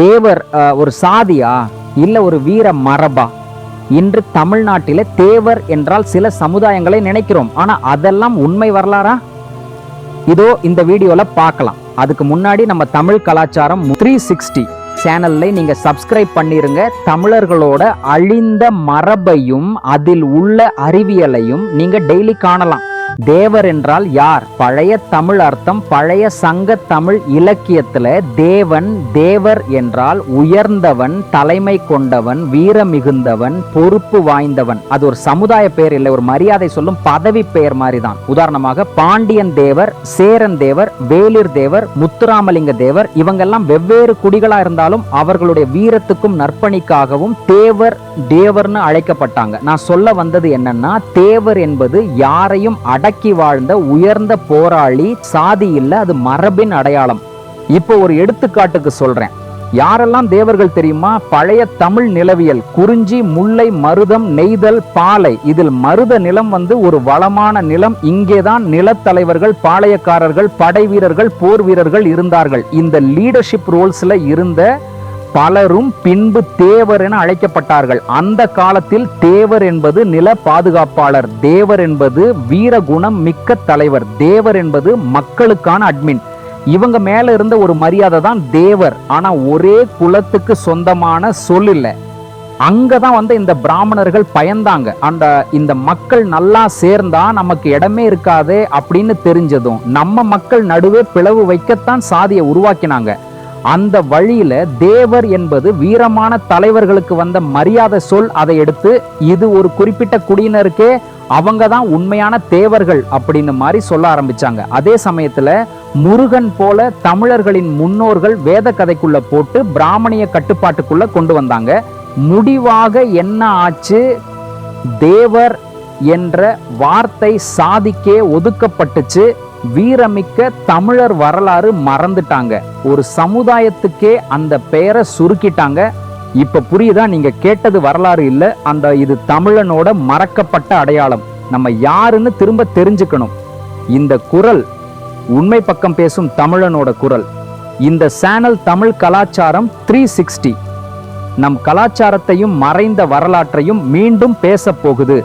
தேவர் ஒரு சாதியா இல்ல ஒரு வீர மரபா? இன்று தமிழ்நாட்டில தேவர் என்றால் சில சமுதாயங்களை நினைக்கிறோம். ஆனா அதெல்லாம் உண்மை வரலாறா? இதோ இந்த வீடியோல பார்க்கலாம் அதுக்கு முன்னாடி நம்ம தமிழ் கலாச்சாரம் த்ரீ சிக்ஸ்டி சேனல்ல நீங்க சப்ஸ்கிரைப் பண்ணிருங்க. தமிழர்களோட அழிந்த மரபையும் அதில் உள்ள அறிவியலையும் நீங்க டெய்லி காணலாம். தேவர் என்றால் யார்? பழைய தமிழ் அர்த்தம் பழைய சங்க தமிழ் இலக்கியத்துல தேவன் தேவர் என்றால் உயர்ந்தவன் தலைமை கொண்டவன் வீர மிகுந்தவன் பொறுப்பு வாய்ந்தவன். அது ஒரு சமுதாய பெயர் இல்லை ஒரு மரியாதை சொல்லும் பதவி பெயர் மாதிரி தான் உதாரணமாக பாண்டியன் தேவர் சேரன் தேவர் வேலிர் தேவர் முத்துராமலிங்க தேவர் இவங்கெல்லாம் வெவ்வேறு குடிகளா இருந்தாலும் அவர்களுடைய வீரத்துக்கும் நற்பணிக்காகவும் தேவர் தேவர்னு அழைக்கப்பட்டாங்க. நான் சொல்ல வந்தது என்னன்னா தேவர் என்பது யாரையும் அடக்கி வாழ்ந்த உயர்ந்த போராளி சாதி இல்ல அது மரபின் அடையாளம். இப்போ ஒரு எடுத்துக்காட்டுக்கு சொல்றேன். யாரெல்லாம் தேவர்கள் தெரியுமா? பழைய தமிழ் நிலவியல் குறிஞ்சி முல்லை மருதம் நெய்தல் பாலை. இதில் மருத நிலம் வந்து ஒரு வளமான நிலம். இங்கேதான் நிலத்தலைவர்கள் பாளையக்காரர்கள் படை வீரர்கள் போர் வீரர்கள் இருந்தார்கள். இந்த லீடர்ஷிப் ரோல்ஸ்ல இருந்த பலரும் பின்பு தேவர் என அழைக்கப்பட்டார்கள். அந்த காலத்தில் தேவர் என்பது நில பாதுகாப்பாளர். தேவர் என்பது வீரகுணம் மிக்க தலைவர். தேவர் என்பது மக்களுக்கான அட்மின் இவங்க மேல இருந்த ஒரு மரியாதை தான் தேவர். ஆனா ஒரே குலத்துக்கு சொந்தமான சொல் இல்லை. அங்கதான் வந்து இந்த பிராமணர்கள் பயந்தாங்க. அந்த இந்த மக்கள் நல்லா சேர்ந்தா நமக்கு இடமே இருக்காதே அப்படின்னு தெரிஞ்சதும் நம்ம மக்கள் நடுவே பிளவு வைக்கத்தான் சாதியை உருவாக்கினாங்க. அந்த வழியில தேவர் என்பது வீரமான தலைவர்களுக்கு வந்த மரியாதை சொல் அதை எடுத்து இது ஒரு குறிப்பிட்ட குடியினருக்கே அவங்க தான் உண்மையான தேவர்கள் அப்படின்னு மாதிரி சொல்ல ஆரம்பிச்சாங்க. அதே சமயத்துல முருகன் போல தமிழர்களின் முன்னோர்கள் வேத கதைக்குள்ள போட்டு பிராமணிய கட்டுப்பாட்டுக்குள்ள கொண்டு வந்தாங்க. முடிவாக என்ன ஆச்சு? தேவர் என்ற வார்த்தை சாதிக்கே ஒதுக்கப்பட்டுச்சு. வீரமிக்க தமிழர் வரலாறு மறந்துட்டாங்க. ஒரு சமுதாயத்துக்கே அந்த பெயரை சுருக்கிட்டாங்க. இப்ப புரியுதா? நீங்க கேட்டது வரலாறு இல்ல. அந்த இது தமிழனோட மறக்கப்பட்ட அடையாளம். நம்ம யாருன்னு திரும்ப தெரிஞ்சுக்கணும். இந்த குரல் உண்மை பக்கம் பேசும் தமிழனோட குரல். இந்த சேனல் தமிழ் கலாச்சாரம் த்ரீ சிக்ஸ்டி நம் கலாச்சாரத்தையும் மறைந்த வரலாற்றையும் மீண்டும் பேச போகுது.